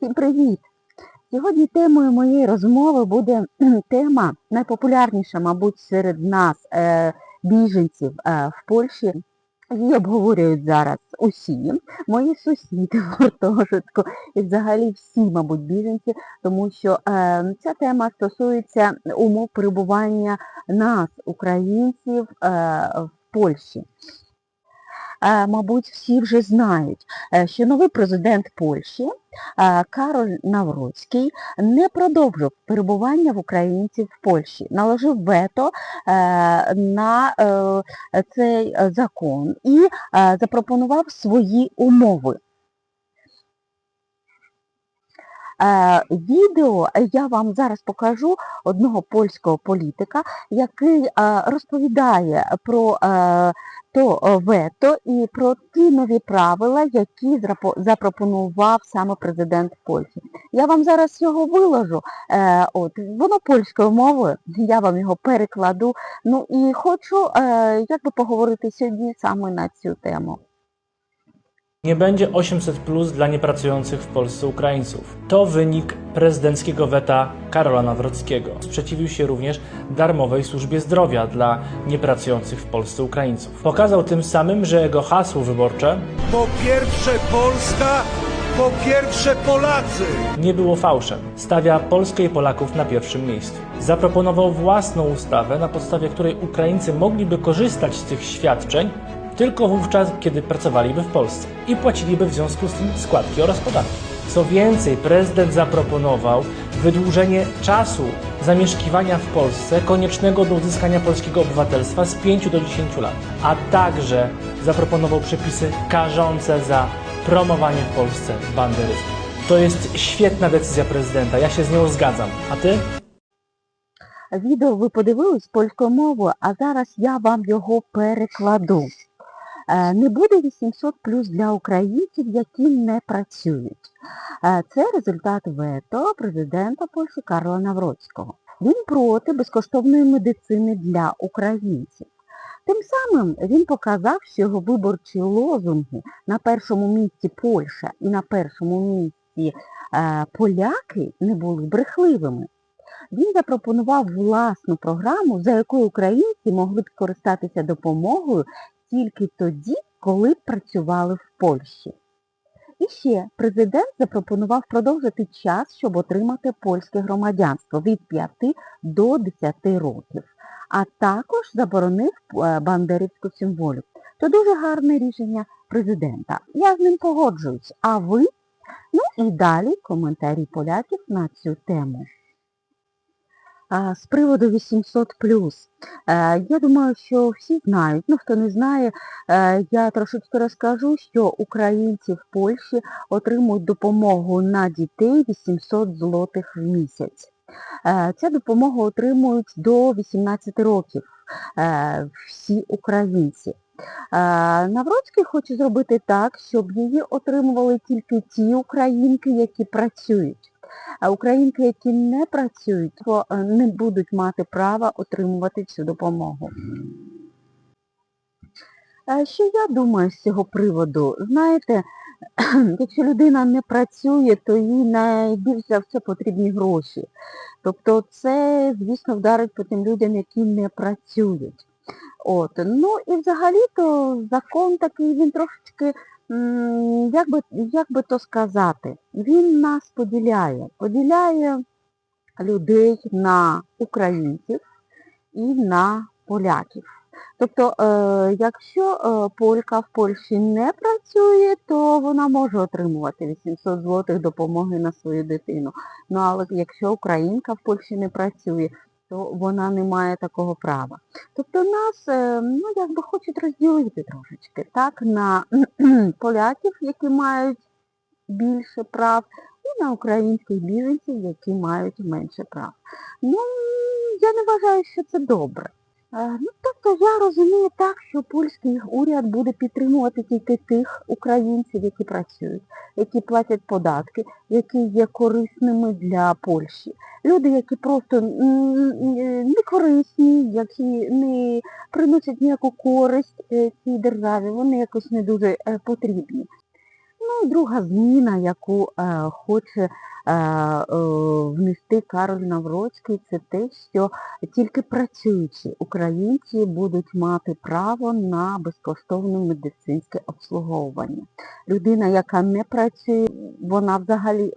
Всім привіт! Сьогодні темою моєї розмови буде тема найпопулярніша, мабуть, серед нас, е, біженців е, в Польщі. Її обговорюють зараз усі, мої сусіди в гуртожитку і взагалі всі, мабуть, біженці, тому що е, ця тема стосується умов перебування нас, українців, е, в Польщі. Е, мабуть, всі вже знають, е, що новий президент Польщі е, Кароль Навроцький не продовжив перебування в українців в Польщі, наложив вето на цей закон і запропонував свої умови. Е, Відео я вам зараз покажу одного польського політика, який е, розповідає про е, то е, вето і про ті нові правила, які запропонував саме президент Польщі. Я вам зараз його виложу, е, от, воно польською мовою, я вам його перекладу. Ну і хочу е, якби поговорити сьогодні саме на цю тему. Nie będzie 800 plus dla niepracujących w Polsce Ukraińców. To wynik prezydenckiego weta Karola Nawrockiego. Sprzeciwił się również darmowej służbie zdrowia dla niepracujących w Polsce Ukraińców. Pokazał tym samym, że jego hasło wyborcze Po pierwsze Polska, po pierwsze Polacy. nie było fałszem. Stawia Polskę i Polaków na pierwszym miejscu. Zaproponował własną ustawę, na podstawie której Ukraińcy mogliby korzystać z tych świadczeń tylko wówczas, kiedy pracowaliby w Polsce i płaciliby w związku z tym składki oraz podatki. Co więcej, prezydent zaproponował wydłużenie czasu zamieszkiwania w Polsce koniecznego do uzyskania polskiego obywatelstwa z 5 do 10 lat, a także zaproponował przepisy karzące za promowanie w Polsce banderyzmu. To jest świetna decyzja prezydenta, ja się z nią zgadzam. A ty? Відео ви подивились польською мовою, а зараз я вам його перекладу. Е, Не буде 800 плюс для українців, які не працюють. Е, Це результат вето президента Польщі Карла Навроцького. Він проти безкоштовної медицини для українців. Тим самим він показав, що його виборчі лозунги на першому місці Польща і на першому місці е, поляки не були брехливими. Він запропонував власну програму, за якою українці могли б користатися допомогою тільки тоді, коли працювали в Польщі. І ще президент запропонував продовжити час, щоб отримати польське громадянство від 5 до 10 років, а також заборонив е, бандерівську символіку. Це дуже гарне рішення президента. Я з ним погоджуюсь. А ви? Ну і далі коментарі поляків на цю тему. З приводу 800 Е, Я думаю, що всі знають. Ну, хто не знає, е, я трошечки розкажу, що українці в Польщі отримують допомогу на дітей 800 злотих в місяць. Е, Ця допомога отримують до 18 років всі українці. Навроцький хоче зробити так, щоб її отримували тільки ті українки, які працюють. А українки, які не працюють, то е, не будуть мати права отримувати цю допомогу. Що я думаю з цього приводу? Знаєте, якщо людина не працює, то їй найбільш за все потрібні гроші. Тобто це, звісно, вдарить по тим людям, які не працюють. От. Ну і взагалі-то закон такий, він трошечки як би, як би то сказати, він нас поділяє. Поділяє людей на українців і на поляків. Тобто, е, якщо е, полька в Польщі не працює, то вона може отримувати 800 злотих допомоги на свою дитину. Ну але якщо українка в Польщі не працює, то вона не має такого права. Тобто нас, е, ну, якби хочуть розділити трошечки, так, на поляків, які мають більше прав, і на українських біженців, які мають менше прав. Ну, я не вважаю, що це добре. Е, Ну, тобто я розумію так, що польський уряд буде підтримувати тільки тих українців, які працюють, які платять податки, які є корисними для Польщі. Люди, які просто не корисні, які не приносять ніяку користь е, цій державі, вони якось не дуже е, потрібні. Ну друга зміна, яку е, хоче е, е, внести Кароль Навроцький, це те, що тільки працюючі українці будуть мати право на безкоштовне медицинське обслуговування. Людина, яка не працює, вона взагалі,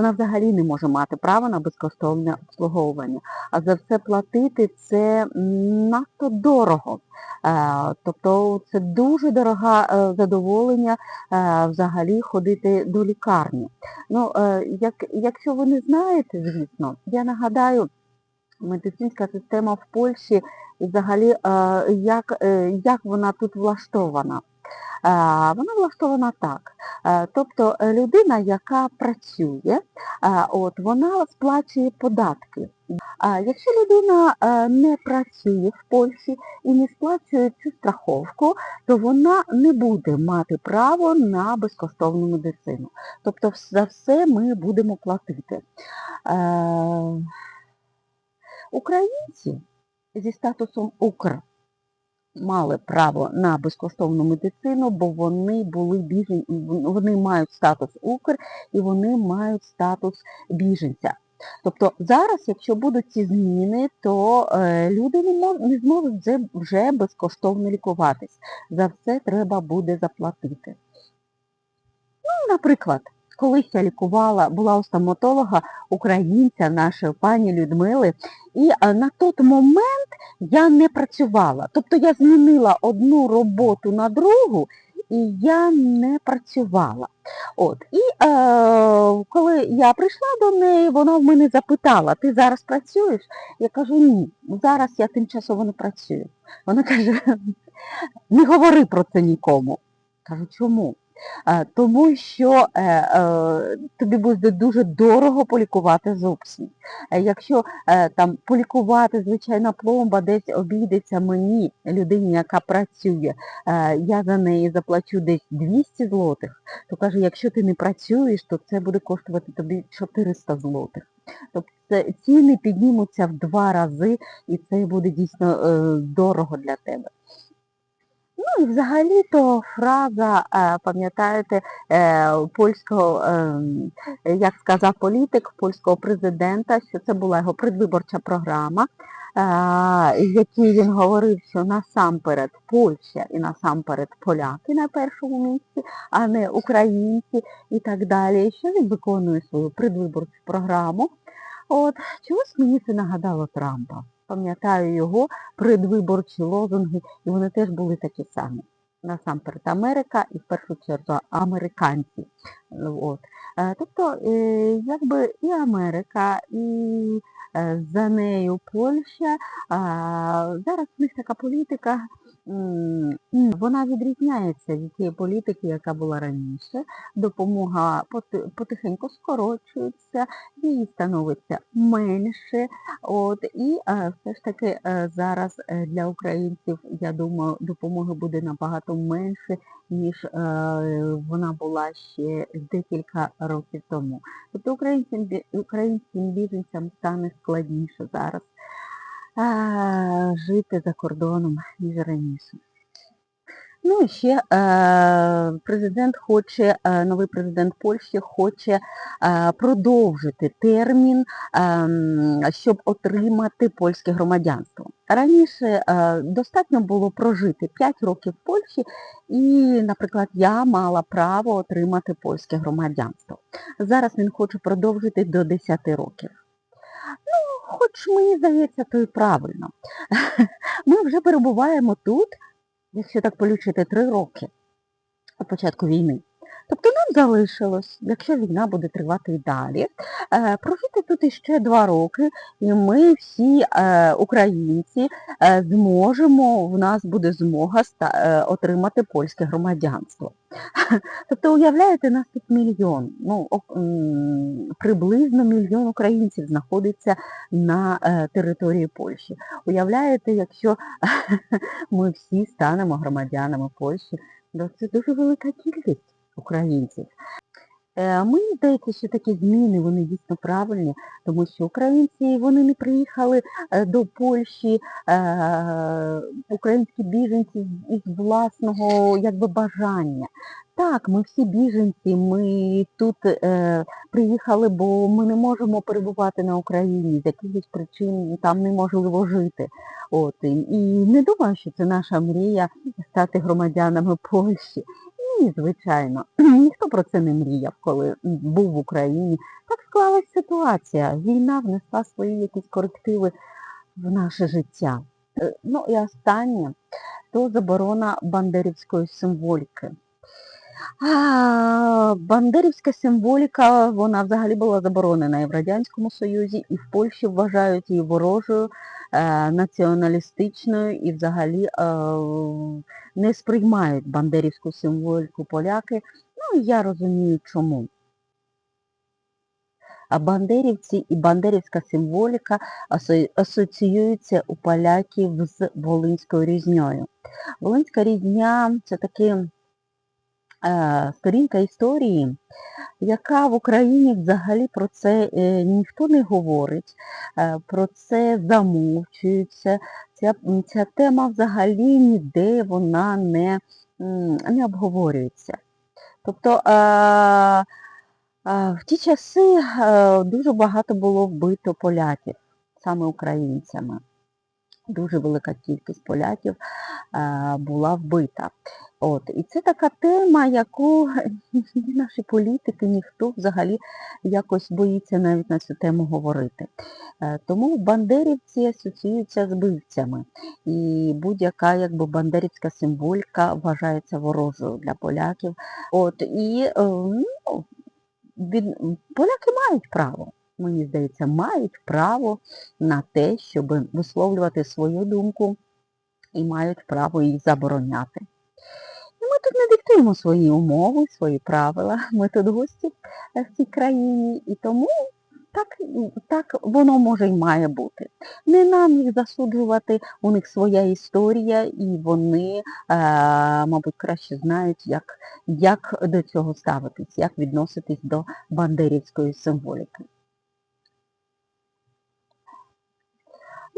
вона взагалі не може мати право на безкоштовне обслуговування. А за все платити це надто дорого. Е, Тобто це дуже дорога е, задоволення е, взагалі ходити до лікарні. Ну, е, як, якщо ви не знаєте, звісно, я нагадаю, медицинська система в Польщі взагалі, як, як вона тут влаштована. Е, Вона влаштована так. Е, Тобто е, людина, яка працює, от, вона сплачує податки. Якщо людина не працює в Польщі і не сплачує цю страховку, то вона не буде мати право на безкоштовну медицину. Тобто за все ми будемо платити. Українці зі статусом Укр мали право на безкоштовну медицину, бо вони були біжен... вони мають статус Укр і вони мають статус біженця. Тобто зараз, якщо будуть ці зміни, то е, люди не, мож... не зможуть вже, вже безкоштовно лікуватись. За все треба буде заплатити. Ну, наприклад, колись я лікувала, була у стоматолога українця нашої пані Людмили, і е, на той момент я не працювала. Тобто я змінила одну роботу на другу, і я не працювала. От. І е, коли я прийшла до неї, вона в мене запитала, ти зараз працюєш? Я кажу, ні, зараз я тимчасово не працюю. Вона каже, не говори про це нікому. Кажу, чому? Е, Тому що е, е, тобі буде дуже дорого полікувати. Е, Якщо там полікувати звичайна пломба десь обійдеться мені, людині, яка працює, я за неї заплачу десь 200 злотих, то каже, якщо ти не працюєш, то це буде коштувати тобі 400 злотих. Тобто ціни піднімуться в два рази, і це буде дійсно дорого для тебе. Ну і взагалі-то фраза, е, пам'ятаєте, е, польського, ем, як сказав політик, польського президента, що це була його предвиборча програма, е, якій він говорив, що насамперед Польща і насамперед поляки на першому місці, а не українці і так далі, що він виконує свою предвиборчу програму. От, чогось мені це нагадало Трампа. Пам'ятаю його предвиборчі лозунги, і вони теж були такі самі. Насамперед Америка і в першу чергу американці. От. Е, Тобто, е, якби і Америка, і е, за нею Польща, зараз в них така політика, вона відрізняється від тієї політики, яка була раніше. Допомога потихеньку скорочується, її становиться менше. От, і е, все ж таки е, зараз е, для українців, я думаю, допомоги буде набагато менше, ніж вона була ще декілька років тому. Тобто українцям, українським біженцям стане складніше зараз е, жити за кордоном, ніж раніше. Ну і ще е, президент хоче, е, новий президент Польщі хоче е, продовжити термін, ем, щоб отримати польське громадянство. Раніше достатньо було прожити 5 років в Польщі і, наприклад, я мала право отримати польське громадянство. Зараз він хоче продовжити до 10 років. Ну, хоч мені здається, то і правильно. Ми вже перебуваємо тут, якщо так полічити, три роки від початку війни. Тобто нам залишилось, якщо війна буде тривати і далі, е, прожити тут іще два роки, і ми всі е, українці е, зможемо, в нас буде змога отримати польське громадянство. Тобто, уявляєте, нас тут мільйон, ну, приблизно мільйон українців знаходиться на території Польщі. Уявляєте, якщо ми всі станемо громадянами Польщі, то це дуже велика кількість українців. Мені здається, що такі зміни вони дійсно правильні, тому що українці вони не приїхали е, до Польщі, е, українські біженці із власного якби бажання. Так, ми всі біженці, ми тут е, приїхали, бо ми не можемо перебувати на Україні, з якихось причин там неможливо жити. От, і не думаю, що це наша мрія стати громадянами Польщі. Ні, звичайно. Ніхто про це не мріяв, коли був в Україні. Так склалась ситуація. Війна внесла свої якісь корективи в наше життя. Е, Ну і останнє то заборона бандерівської символіки. Бандерівська символіка, вона взагалі була заборонена і в Радянському Союзі, і в Польщі вважають її ворожою, е, націоналістичною і взагалі е, не сприймають бандерівську символіку поляки. Ну, я розумію чому. А бандерівці і бандерівська символіка асоціюються у поляків з Волинською різньою. Волинська різня це таки е, сторінка історії, яка в Україні взагалі про це е, ніхто не говорить, е, про це замовчується. Ця, ця тема взагалі ніде вона не, не обговорюється. Тобто е, е, в ті часи е, дуже багато було вбито поляків, саме українцями. Дуже велика кількість поляків е, була вбита. От. І це така тема, яку ні наші політики, ніхто взагалі якось боїться навіть на цю тему говорити. Е, Тому бандерівці асоціюються з вбивцями. І будь-яка якби бандерівська символіка вважається ворожою для поляків. От. І е, ну, від... поляки мають право. Мені здається, мають право на те, щоб висловлювати свою думку і мають право їх забороняти. І ми тут не диктуємо свої умови, свої правила. Ми тут гості в цій країні, і тому так, так воно може і має бути. Не нам їх засуджувати, у них своя історія, і вони, е, мабуть, краще знають, як, як до цього ставитись, як відноситись до бандерівської символіки.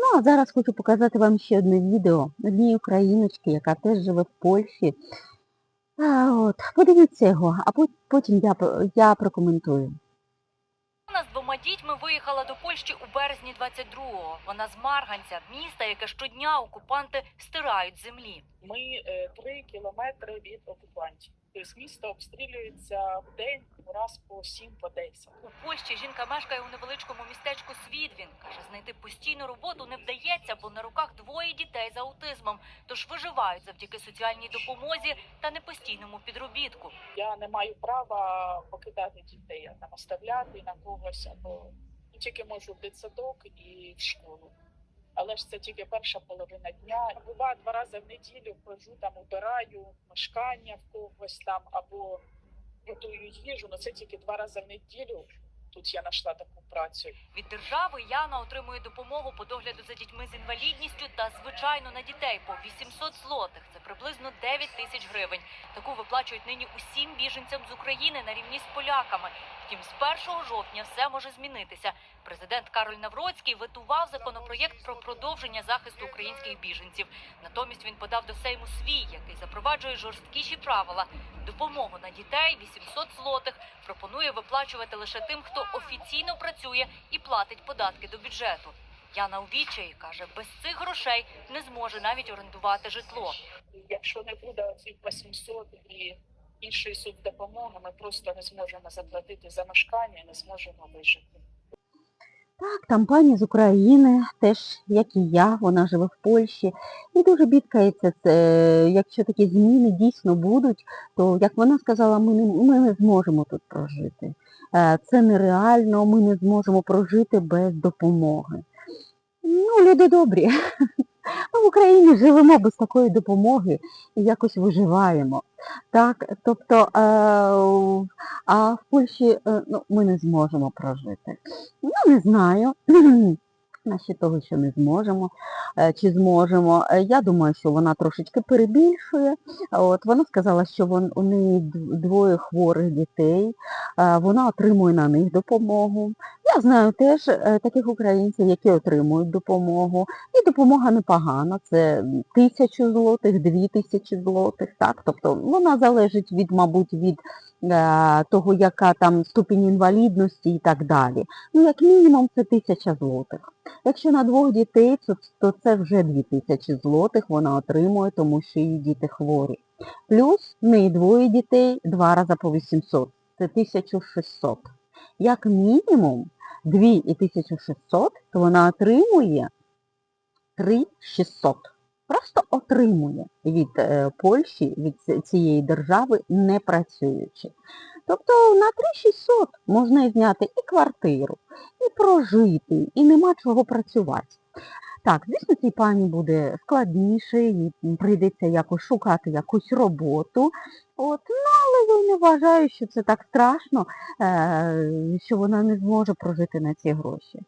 Ну, а зараз хочу показати вам ще одне відео однієї україночки, яка теж живе в Польщі. А, от, подивіться його, а потім я, я прокоментую. Вона з двома дітьми виїхала до Польщі у березні 22-го. Вона з Марганця, міста, яке щодня окупанти стирають з землі. Ми е, три кілометри від окупантів. Тобто місто обстрілюється в день раз по сім по десять. У Польщі жінка мешкає у невеличкому містечку Свідвін. Каже, знайти постійну роботу не вдається, бо на руках двоє дітей з аутизмом. Тож виживають завдяки соціальній допомозі та непостійному підробітку. Я не маю права покидати дітей, там оставляти на когось або тільки можу в дитсадок і в школу. Але ж це тільки перша половина дня. Бува два рази в неділю хожу там, убираю мешкання в когось там або готую їжу. Ну це тільки два рази в неділю. Тут я знайшла таку працю. Від держави Яна отримує допомогу по догляду за дітьми з інвалідністю та звичайно на дітей по 800 злотих. Це приблизно 9 тисяч гривень. Таку виплачують нині усім біженцям з України на рівні з поляками. Втім, з 1 жовтня все може змінитися. Президент Кароль Навроцький ветував законопроєкт про продовження захисту українських біженців. Натомість він подав до Сейму свій, який запроваджує жорсткіші правила. Допомогу на дітей 800 злотих пропонує виплачувати лише тим, хто офіційно працює і платить податки до бюджету. Яна у відчаї каже, без цих грошей не зможе навіть орендувати житло. Якщо не буде цих 800 і іншої соцдопомоги, ми просто не зможемо заплатити за мешкання, не зможемо вижити. Так, там пані з України, теж як і я, вона живе в Польщі. І дуже бідкається це, якщо такі зміни дійсно будуть, то, як вона сказала, ми не, ми не зможемо тут прожити. Е, Це нереально, ми не зможемо прожити без допомоги. Ну, люди добрі. В Україні живемо без такої допомоги і якось виживаємо. Так, тобто, е, а в Польщі е, ну, ми не зможемо прожити. Ну, не знаю. Наші того, що не зможемо, е, чи зможемо. Я думаю, що вона трошечки перебільшує. От, вона сказала, що вон, у неї двоє хворих дітей, вона отримує на них допомогу. Я знаю теж е, таких українців, які отримують допомогу. І допомога непогана. Це тисячу злотих, дві тисячі злотих. Так? Тобто вона залежить від, мабуть, від е, того, яка там ступінь інвалідності і так далі. Ну, як мінімум, це тисяча злотих. Якщо на двох дітей, то, то це вже дві тисячі злотих вона отримує, тому що її діти хворі. Плюс в неї двоє дітей, два рази по 800. Це 1600. Як мінімум 2 і 1600, то вона отримує 3600. Просто отримує від е, Польщі, від цієї держави, не працюючи. Тобто на 3600 можна зняти і квартиру, і прожити, і нема чого працювати. Так, звісно, цій пані буде складніше, їй прийдеться якось шукати якусь роботу. От, ну, але я не вважаю, що це так страшно, е, що вона не зможе прожити на ці гроші.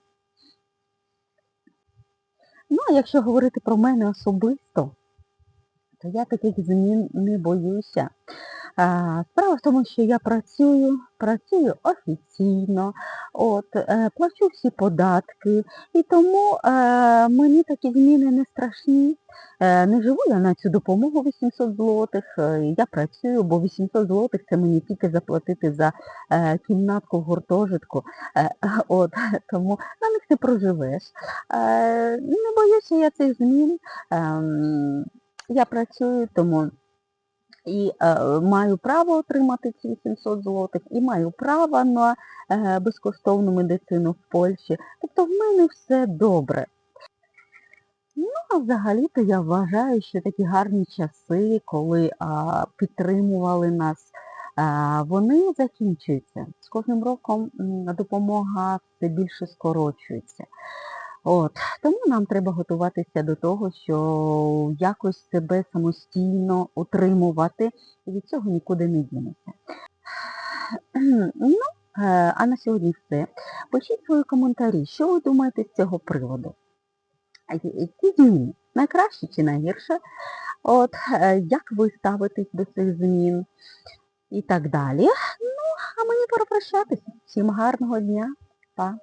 Ну, а якщо говорити про мене особисто, то я таких змін не боюся. Справа в тому, що я працюю, працюю офіційно, от, е, плачу всі податки, і тому е, мені такі зміни не страшні. Е, не живу я на цю допомогу 800 злотих, я працюю, бо 800 злотих це мені тільки заплатити за кімнатку в гуртожитку. От, тому на них не проживеш. Не боюся я цих змін. Ем, я працюю, тому і е, маю право отримати ці 800 злотих, і маю право на е, безкоштовну медицину в Польщі. Тобто в мене все добре. Ну, а взагалі-то я вважаю, що такі гарні часи, коли а, підтримували нас, а, вони закінчуються. З кожним роком допомога все більше скорочується. От, тому нам треба готуватися до того, що якось себе самостійно утримувати, і від цього нікуди не дінеться. Ну, е, а на сьогодні все. Пишіть свої коментарі, що ви думаєте з цього приводу. Які зміни? Найкраще чи найгірше? От, е, як ви ставитесь до цих змін і так далі. Ну, а мені пора прощатися. Всім гарного дня. Па.